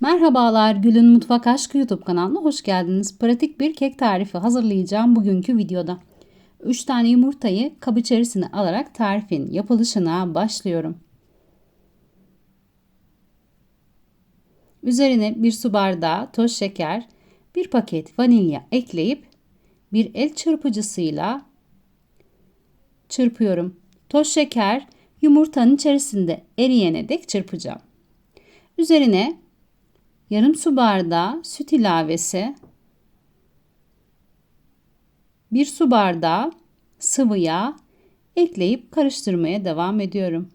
Merhabalar Gül'ün Mutfak Aşkı YouTube kanalına hoş geldiniz. Pratik bir kek tarifi hazırlayacağım bugünkü videoda. 3 tane yumurtayı kap içerisine alarak tarifin yapılışına başlıyorum. Üzerine bir su bardağı toz şeker, bir paket vanilya ekleyip bir el çırpıcısıyla çırpıyorum. Toz şeker yumurtanın içerisinde eriyene dek çırpacağım. Üzerine yarım su bardağı süt ilavesi, bir su bardağı sıvı yağ ekleyip karıştırmaya devam ediyorum.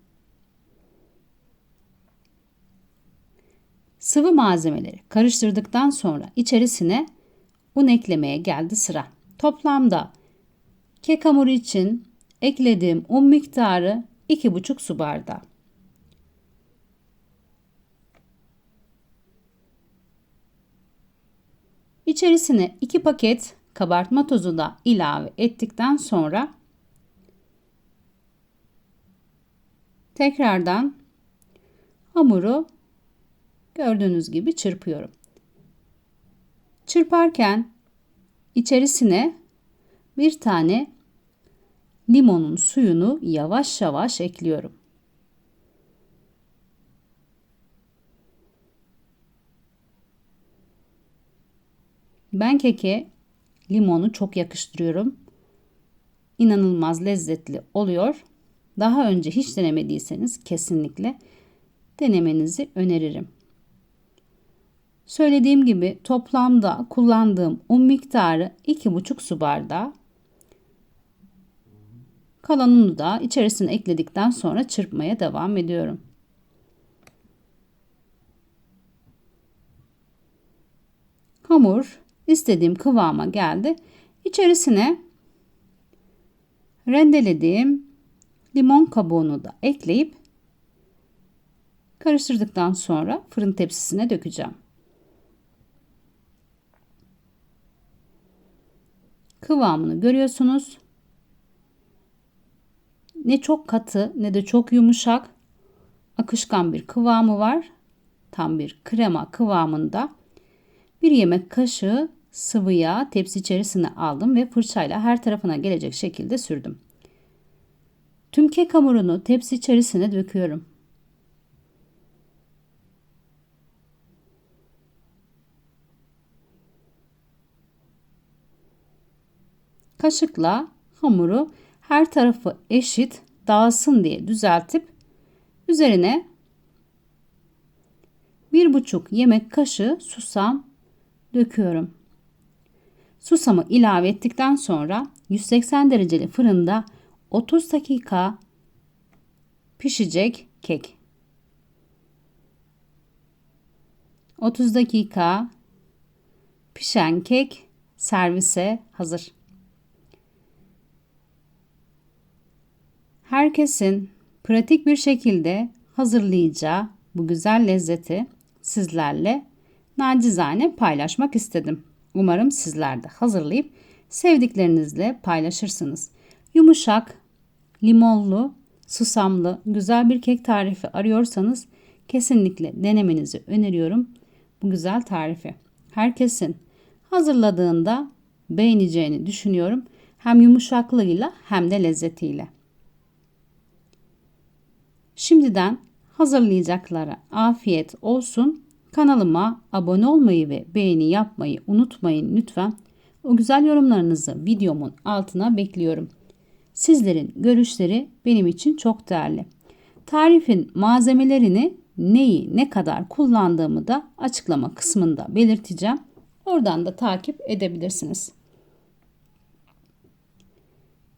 Sıvı malzemeleri karıştırdıktan sonra içerisine un eklemeye geldi sıra. Toplamda kek hamuru için eklediğim un miktarı 2,5 su bardağı. İçerisine 2 paket kabartma tozu da ilave ettikten sonra tekrardan hamuru gördüğünüz gibi çırpıyorum. Çırparken içerisine bir tane limonun suyunu yavaş yavaş ekliyorum. Ben keke limonu çok yakıştırıyorum. İnanılmaz lezzetli oluyor. Daha önce hiç denemediyseniz kesinlikle denemenizi öneririm. Söylediğim gibi toplamda kullandığım un miktarı 2,5 su bardağı. Kalan unu da içerisine ekledikten sonra çırpmaya devam ediyorum. Hamur istediğim kıvama geldi. İçerisine rendelediğim limon kabuğunu da ekleyip karıştırdıktan sonra fırın tepsisine dökeceğim. Kıvamını görüyorsunuz. Ne çok katı ne de çok yumuşak akışkan bir kıvamı var. Tam bir krema kıvamında. Bir yemek kaşığı sıvı yağ tepsi içerisine aldım ve fırçayla her tarafına gelecek şekilde sürdüm. Tüm kek hamurunu tepsi içerisine döküyorum. Kaşıkla hamuru her tarafı eşit dağılsın diye düzeltip üzerine bir buçuk yemek kaşığı susam döküyorum. Susamı ilave ettikten sonra 180 dereceli fırında 30 dakika pişecek kek. 30 dakika pişen kek servise hazır. Herkesin pratik bir şekilde hazırlayacağı bu güzel lezzeti sizlerle nacizane paylaşmak istedim. Umarım sizler de hazırlayıp sevdiklerinizle paylaşırsınız. Yumuşak, limonlu, susamlı, güzel bir kek tarifi arıyorsanız kesinlikle denemenizi öneriyorum bu güzel tarifi. Herkesin hazırladığında beğeneceğini düşünüyorum. Hem yumuşaklığıyla hem de lezzetiyle. Şimdiden hazırlayacaklara afiyet olsun. Kanalıma abone olmayı ve beğeni yapmayı unutmayın lütfen. O güzel yorumlarınızı videomun altına bekliyorum. Sizlerin görüşleri benim için çok değerli. Tarifin malzemelerini neyi ne kadar kullandığımı da açıklama kısmında belirteceğim. Oradan da takip edebilirsiniz.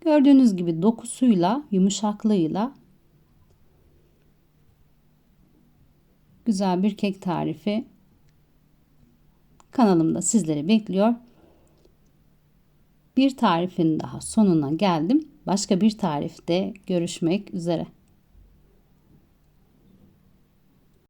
Gördüğünüz gibi dokusuyla, yumuşaklığıyla güzel bir kek tarifi kanalımda sizleri bekliyor. Bir tarifin daha sonuna geldim. Başka bir tarifte görüşmek üzere.